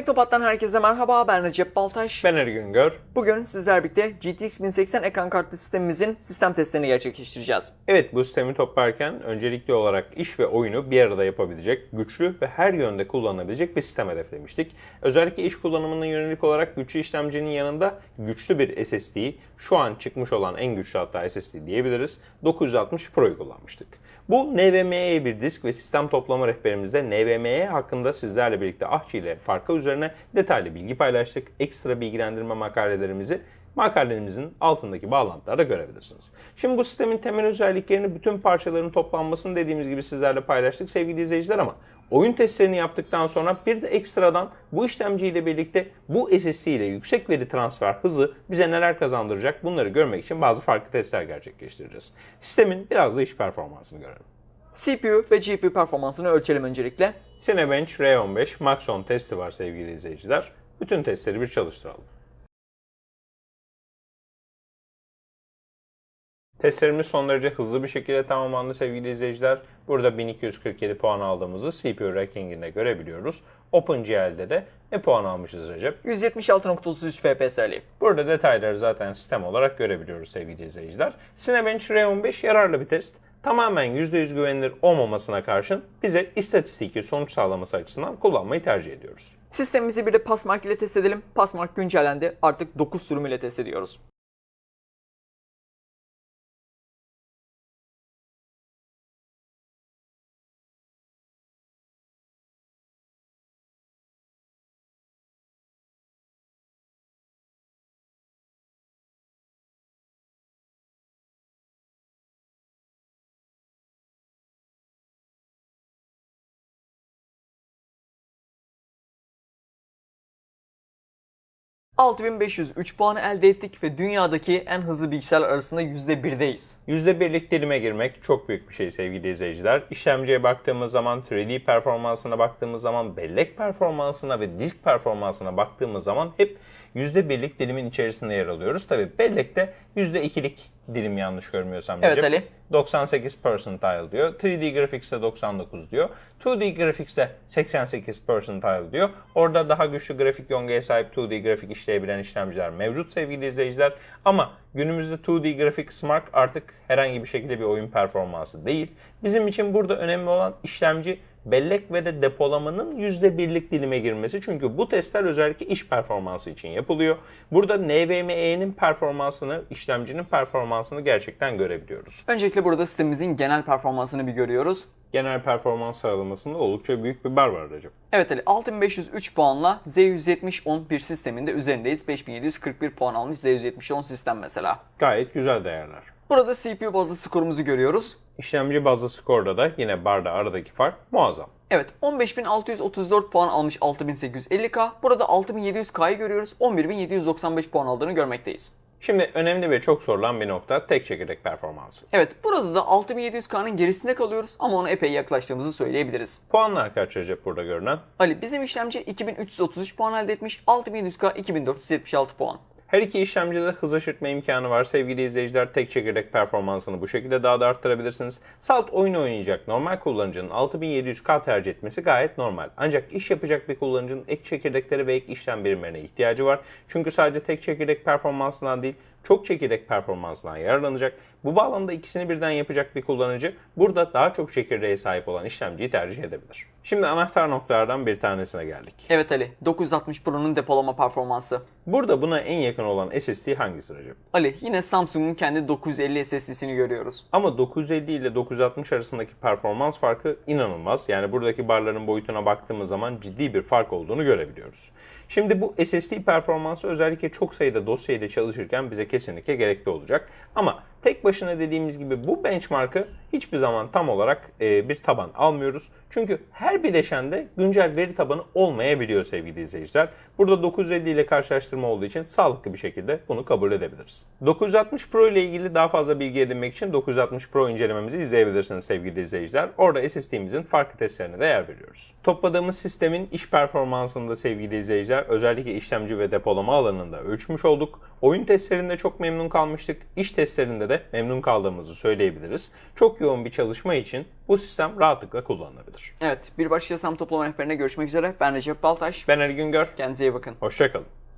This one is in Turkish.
Tektopat'tan herkese merhaba ben Recep Baltaş. Ben Ergün Gör. Bugün sizler birlikte GTX 1080 ekran kartlı sistemimizin sistem testlerini gerçekleştireceğiz. Evet bu sistemi toplarken öncelikli olarak iş ve oyunu bir arada yapabilecek, güçlü ve her yönde kullanılabilecek bir sistem hedeflemiştik. Özellikle iş kullanımına yönelik olarak güçlü işlemcinin yanında güçlü bir SSD'yi şu an çıkmış olan en güçlü hatta SSD diyebiliriz 960 Pro'yu kullanmıştık. Bu NVMe bir disk ve sistem toplama rehberimizde NVMe hakkında sizlerle birlikte Ahçı ile farkı üzerine detaylı bilgi paylaştık. Ekstra bilgilendirme makalelerimizi makalelerimizin altındaki bağlantılarda görebilirsiniz. Şimdi bu sistemin temel özelliklerini bütün parçaların toplanmasını dediğimiz gibi sizlerle paylaştık sevgili izleyiciler ama oyun testlerini yaptıktan sonra bir de ekstradan bu işlemciyle birlikte bu SSD ile yüksek veri transfer hızı bize neler kazandıracak bunları görmek için bazı farklı testler gerçekleştireceğiz. Sistemin biraz da iş performansını görelim. CPU ve GPU performansını ölçelim öncelikle. Cinebench R15 Maxon testi var sevgili izleyiciler. Bütün testleri bir çalıştıralım. Testlerimiz son derece hızlı bir şekilde tamamlandı sevgili izleyiciler. Burada 1247 puan aldığımızı CPU rankinginde görebiliyoruz. OpenGL'de de ne puan almışız Recep? 176.33 FPS'li. Burada detayları zaten sistem olarak görebiliyoruz sevgili izleyiciler. Cinebench R15 yararlı bir test. Tamamen %100 güvenilir olmamasına karşın bize istatistiki sonuç sağlaması açısından kullanmayı tercih ediyoruz. Sistemimizi bir de Passmark ile test edelim. Passmark güncellendi. Artık 9 sürüm ile test ediyoruz. ...6503 puanı elde ettik ve dünyadaki en hızlı bilgisayarlar arasında %1'deyiz. %1'lik dilime girmek çok büyük bir şey sevgili izleyiciler. İşlemciye baktığımız zaman, 3D performansına baktığımız zaman, bellek performansına ve disk performansına baktığımız zaman hep %1'lik dilimin içerisinde yer alıyoruz. Tabi bellekte %2'lik dilim yanlış görmüyorsam. Evet Recep. Ali. 98 percentile diyor. 3D Graphics'te 99 diyor. 2D Graphics'te 88 percentile diyor. Orada daha güçlü grafik yongaya sahip 2D grafik işleyebilen işlemciler mevcut sevgili izleyiciler. Ama günümüzde 2D Graphics Mark artık herhangi bir şekilde bir oyun performansı değil. Bizim için burada önemli olan işlemci bellek ve de depolamanın %1'lik dilime girmesi. Çünkü bu testler özellikle iş performansı için yapılıyor. Burada NVMe'nin performansını, işlemcinin performansını gerçekten görebiliyoruz. Öncelikle burada sistemimizin genel performansını bir görüyoruz. Genel performans sıralamasında oldukça büyük bir bar var Recep. Evet Ali 6503 puanla Z170 bir sisteminde üzerindeyiz. 5741 puan almış Z170 sistem mesela. Gayet güzel değerler. Burada CPU bazlı skorumuzu görüyoruz. İşlemci bazlı skorda da yine barda aradaki fark muazzam. Evet 15634 puan almış 6850K. Burada 6700K'yı görüyoruz. 11795 puan aldığını görmekteyiz. Şimdi önemli ve çok sorulan bir nokta tek çekirdek performansı. Evet burada da 6700K'nın gerisinde kalıyoruz ama ona epey yaklaştığımızı söyleyebiliriz. Puanlar kaç Recep burada görünen? Ali bizim işlemci 2333 puan elde etmiş. 6700K 2476 puan. Her iki işlemcide hız aşırtma imkanı var. Sevgili izleyiciler tek çekirdek performansını bu şekilde daha da arttırabilirsiniz. Salt oyun oynayacak normal kullanıcının 6700K tercih etmesi gayet normal. Ancak iş yapacak bir kullanıcının ek çekirdeklere ve ek işlem birimlerine ihtiyacı var. Çünkü sadece tek çekirdek performansından değil çok çekirdek performansından yararlanacak. Bu bağlamda ikisini birden yapacak bir kullanıcı burada daha çok çekirdeğe sahip olan işlemciyi tercih edebilir. Şimdi anahtar noktalardan bir tanesine geldik. Evet Ali 960 Pro'nun depolama performansı. Burada buna en yakın olan SSD hangisi Recep? Ali yine Samsung'un kendi 950 SSD'sini görüyoruz. Ama 950 ile 960 arasındaki performans farkı inanılmaz. Yani buradaki barların boyutuna baktığımız zaman ciddi bir fark olduğunu görebiliyoruz. Şimdi bu SSD performansı özellikle çok sayıda dosya ile çalışırken bize kesinlikle gerekli olacak. Ama tek başına dediğimiz gibi bu benchmark'ı hiçbir zaman tam olarak e, bir taban almıyoruz. Çünkü her bileşende güncel veri tabanı olmayabiliyor sevgili izleyiciler. Burada 950 ile karşılaştırma olduğu için sağlıklı bir şekilde bunu kabul edebiliriz. 960 Pro ile ilgili daha fazla bilgi edinmek için 960 Pro incelememizi izleyebilirsiniz sevgili izleyiciler. Orada SSD'mizin farklı testlerine de yer veriyoruz. Topladığımız sistemin iş performansını da sevgili izleyiciler özellikle işlemci ve depolama alanında ölçmüş olduk. Oyun testlerinde çok memnun kalmıştık. İş testlerinde de de memnun kaldığımızı söyleyebiliriz. Çok yoğun bir çalışma için bu sistem rahatlıkla kullanılabilir. Evet bir başka sistem toplama rehberine görüşmek üzere. Ben Recep Baltaş. Ben Ali Güngör. Kendinize iyi bakın. Hoşçakalın.